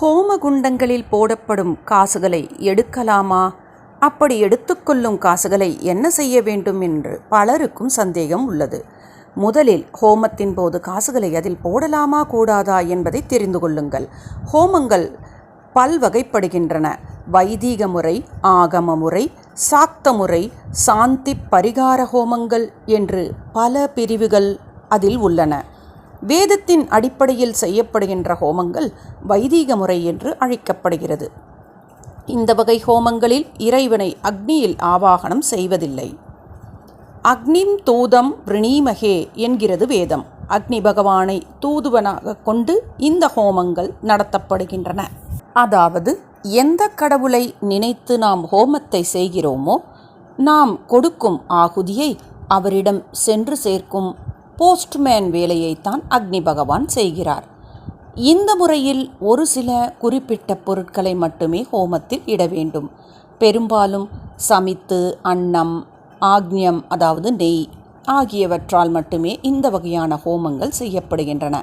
ஹோமகுண்டங்களில் போடப்படும் காசுகளை எடுக்கலாமா? அப்படி எடுத்துக்கொள்ளும் காசுகளை என்ன செய்ய வேண்டும் என்று பலருக்கும் சந்தேகம் உள்ளது. முதலில் ஹோமத்தின் போது காசுகளை அதில் போடலாமா கூடாதா என்பதை தெரிந்து கொள்ளுங்கள். ஹோமங்கள் பல்வகைப்படுகின்றன. வைதீக முறை ஆகம முறை சாக்த முறை சாந்தி பரிகார ஹோமங்கள் என்று பல பிரிவுகள் அதில் உள்ளன. வேதத்தின் அடிப்படையில் செய்யப்படுகின்ற ஹோமங்கள் வைதீக முறை என்று அழைக்கப்படுகிறது. இந்த வகை ஹோமங்களில் இறைவனை அக்னியில் ஆவாகனம் செய்வதில்லை. அக்னிம் தூதம் ரிணீமகே என்கிறது வேதம். அக்னி பகவானை தூதுவனாக கொண்டு இந்த ஹோமங்கள் நடத்தப்படுகின்றன. அதாவது எந்த கடவுளை நினைத்து நாம் ஹோமத்தை செய்கிறோமோ நாம் கொடுக்கும் ஆகுதியை அவரிடம் சென்று சேர்க்கும் போஸ்ட்மேன் வேலையைத்தான் அக்னி பகவான் செய்கிறார். இந்த முறையில் ஒரு சில குறிப்பிட்ட பொருட்களை மட்டுமே ஹோமத்தில் இட வேண்டும். பெரும்பாலும் சமித்து அன்னம் ஆக்ஞம் அதாவது நெய் ஆகியவற்றால் மட்டுமே இந்த வகையான ஹோமங்கள் செய்யப்படுகின்றன.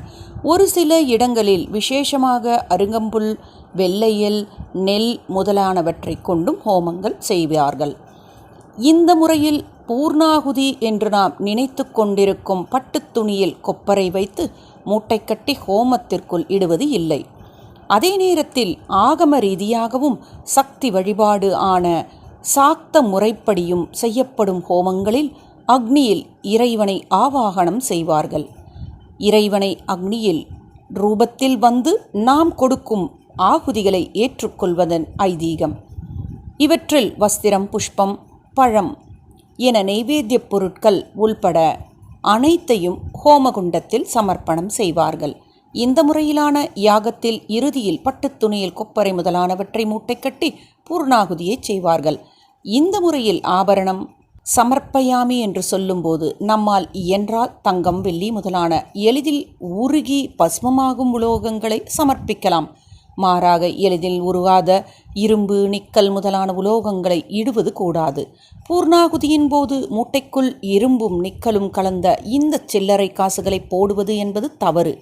ஒரு சில இடங்களில் விசேஷமாக அருங்கம்புல் வெள்ளையல் நெல் முதலானவற்றை கொண்டும் ஹோமங்கள் செய்வார்கள். இந்த முறையில் பூர்ணாகுதி என்று நாம் நினைத்து கொண்டிருக்கும் பட்டுத் துணியில் கொப்பரை வைத்து மூட்டை கட்டி ஹோமத்திற்குள் இடுவது இல்லை. அதே நேரத்தில் ஆகம ரீதியாகவும் சக்தி வழிபாடு ஆன சாக்த முறைப்படியும் செய்யப்படும் ஹோமங்களில் அக்னியில் இறைவனை ஆவாகனம் செய்வார்கள். இறைவனை அக்னியில் ரூபத்தில் வந்து நாம் கொடுக்கும் ஆகுதிகளை ஏற்றுக்கொள்வதன் ஐதீகம். இவற்றில் வஸ்திரம் புஷ்பம் பழம் என நைவேத்தியப் பொருட்கள் உள்பட அனைத்தையும் ஹோமகுண்டத்தில் சமர்ப்பணம் செய்வார்கள். இந்த முறையிலான யாகத்தில் இறுதியில் பட்டுத் துணியில் கொப்பரை முதலானவற்றை மூட்டை கட்டி பூர்ணாகுதியை செய்வார்கள். இந்த முறையில் ஆபரணம் சமர்ப்பயாமி என்று சொல்லும்போது நம்மால் இயன்றால் தங்கம் வெள்ளி முதலான எளிதில் உருகி பஸ்மமாகும் உலோகங்களை சமர்ப்பிக்கலாம். மாறாக எளிதில் உருகாத இரும்பு நிக்கல் முதலான உலோகங்களை இடுவது கூடாது. பூர்ணாகுதியின் போது மூட்டைக்குள் இரும்பும் நிக்கலும் கலந்த இந்த சில்லறை காசுகளை போடுவது என்பது தவறு.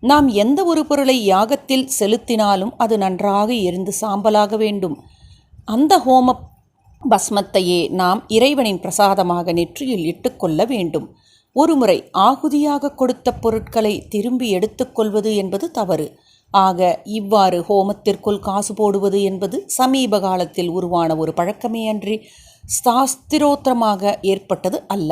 நாம் எந்த ஒரு பொருளை யாகத்தில் செலுத்தினாலும் அது நன்றாக எரிந்து சாம்பலாக வேண்டும். அந்த ஹோம பஸ்மத்தையே நாம் இறைவனின் பிரசாதமாக நெற்றியில் இட்டுக்கொள்ள வேண்டும். ஒருமுறை ஆகுதியாக கொடுத்த பொருட்களை திரும்பி எடுத்துக்கொள்வது என்பது தவறு. ஆக இவ்வாறு ஹோமத்திற்குள் காசு போடுவது என்பது சமீப காலத்தில் உருவான ஒரு பழக்கமே அன்றி சாஸ்திரோத்திரமாக ஏற்பட்டது அல்ல.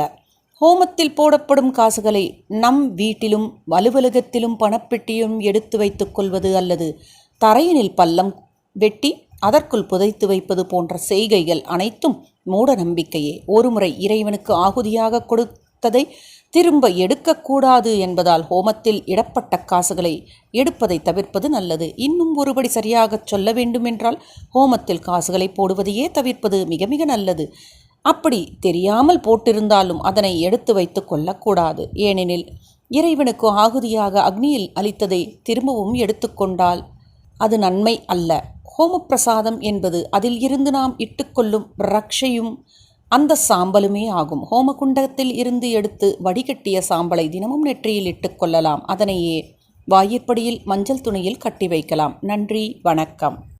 ஹோமத்தில் போடப்படும் காசுகளை நம் வீட்டிலும் அலுவலகத்திலும் பணப்பெட்டியும் எடுத்து வைத்துக் கொள்வது அல்லது தரையினில் பள்ளம் வெட்டி அதற்குள் புதைத்து வைப்பது போன்ற செய்கைகள் அனைத்தும் மூட நம்பிக்கையே. ஒருமுறை இறைவனுக்கு ஆகுதியாக கொடுத்ததை திரும்ப எடுக்கக்கூடாது என்பதால் ஹோமத்தில் இடப்பட்ட காசுகளை எடுப்பதை தவிர்ப்பது நல்லது. இன்னும் ஒருபடி சரியாகச் சொல்ல வேண்டுமென்றால் ஹோமத்தில் காசுகளை போடுவதையே தவிர்ப்பது மிக மிக நல்லது. அப்படி தெரியாமல் போட்டிருந்தாலும் அதனை எடுத்து வைத்து கொள்ளக்கூடாது. ஏனெனில் இறைவனுக்கு ஆகுதியாக அக்னியில் அளித்ததை திரும்பவும் எடுத்துக்கொண்டால் அது நன்மை அல்ல. ஹோமப்பிரசாதம் என்பது அதில் இருந்து நாம் இட்டுக்கொள்ளும் ரக்ஷையும் அந்த சாம்பலுமே ஆகும். ஹோமகுண்டத்தில் இருந்து எடுத்து வடிகட்டிய சாம்பலை தினமும் நெற்றியில் இட்டுக்கொள்ளலாம் அதனையே வாயிற்படியில் மஞ்சள் துணியில் கட்டி வைக்கலாம். நன்றி. வணக்கம்.